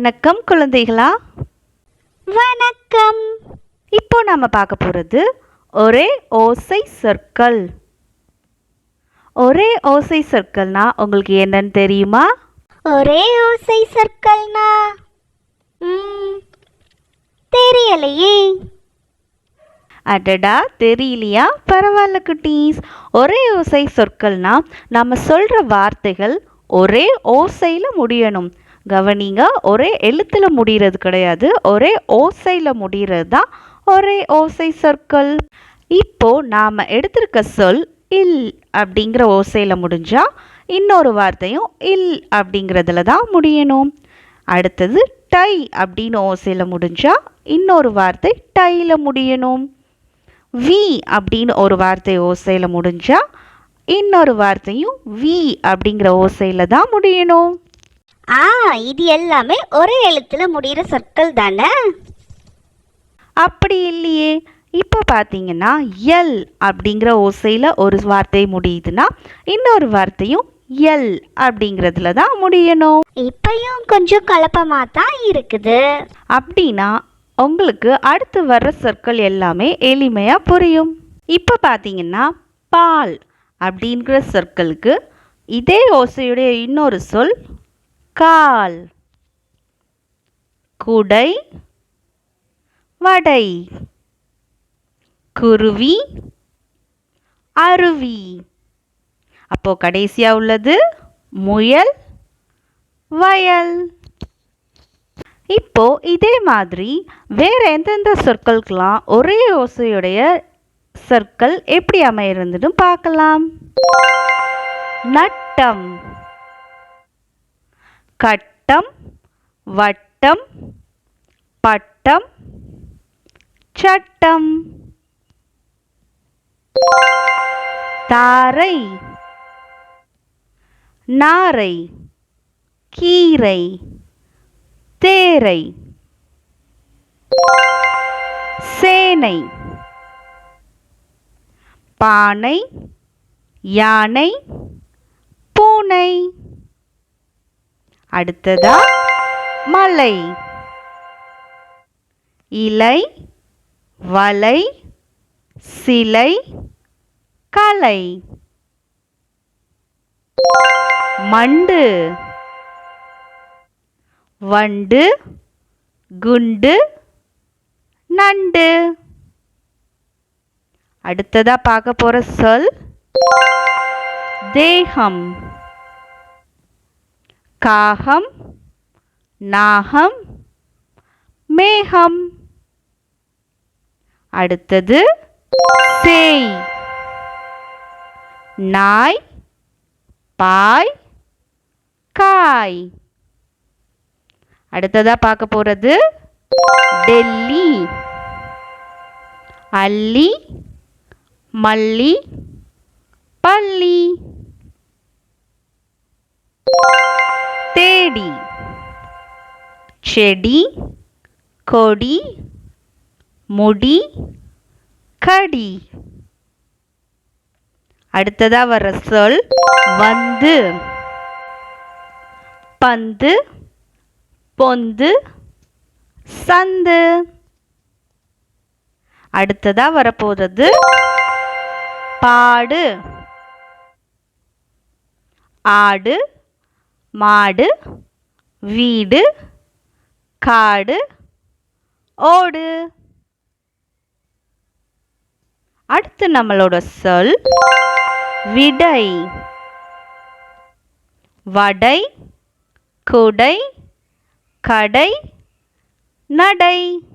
வணக்கம் குழந்தைகளா? வணக்கம். இப்போ நாம பார்க்க போகிறது ஒரே ஓசை சொற்கள். ஒரே ஓசை சொற்கள்னா உங்களுக்கு என்னன்னு தெரியுமா? ஒரே ஓசை சொற்கள்னா ம், தெரியலையே. அடடா தெரியலையா? பரவாயில்ல குட்டீஸ். ஒரே ஓசை சொற்கள்னா நம்ம சொல்கிற வார்த்தைகள் ஒரே ஓசையில் முடியணும். கவனிங்க ஒரே எழுத்தில் முடிகிறது கிடையாது ஒரே ஓசையில் முடிகிறது தான் ஒரே ஓசை சொற்கள் இப்போ நாம் எடுத்திருக்க சொல் இல் அப்படிங்கிற ஓசையில் முடிஞ்சால் இன்னொரு வார்த்தையும் இல் அப்படிங்கிறதுல தான் முடியணும். அடுத்தது டை அப்படின்னு ஓசையில் முடிஞ்சா இன்னொரு வார்த்தை டையில் முடியணும். வி அப்படின்னு ஒரு வார்த்தை ஓசையில் முடிஞ்சா இன்னொரு வார்த்தையும் வி அப்படிங்கிற ஓசையில் தான் முடியணும். ஆ இது எல்லாமே ஒரே எழுத்துல முடிகிற சொற்கள் தானே? அப்படி இல்லையே. இப்போ பார்த்தீங்கன்னா எல் அப்படிங்கிற ஓசையில் ஒரு வார்த்தை முடியுதுன்னா இன்னொரு வார்த்தையும் எல் அப்படிங்கிறதுல தான் முடியணும். இப்பயும் கொஞ்சம் குழப்பமா தான் இருக்குது. அப்படின்னா உங்களுக்கு அடுத்து வர்ற சொற்கள் எல்லாமே எளிமையாக புரியும். இப்போ பார்த்தீங்கன்னா பால் அப்படிங்கிற சொற்களுக்கு இதே ஓசையுடைய இன்னொரு சொல் கால் குடை வடை குருவி அருவி. அப்போ கடைசியாக உள்ளது முயல் வயல். இப்போ இதே மாதிரி வேற எந்தெந்த சொற்களுக்கெல்லாம் ஒரே ஓசையுடைய சொற்கள் எப்படி அமையிருந்துன்னு பார்க்கலாம். நட்டம். கட்டம் வட்டம் பட்டம் சட்டம். தாரை நாரை கீரை தேரை. சேனை பானை யானை பூனை. அடுத்ததா மலை. இலை வலை சிலை கலை. மண்டு. வண்டு குண்டு நண்டு. அடுத்ததா பார்க்க போற சொல் தேகம். காகம் நாகம் மேகம். அடுத்தது சேய் நாய் பாய் காய். அடுத்ததா பார்க்க போறது டெல்லி. அல்லி மல்லி பள்ளி. செடி செடி கொடி முடி கடி அடுத்ததா வர்ற சொல் வந்து பந்து பொந்து சந்து அடுத்ததா வரப்போகிறது பாடு ஆடு மாடு வீடு காடு ஓடு. அடுத்து நம்மளோட சொல் விடை. வடை குடை கடை நடை.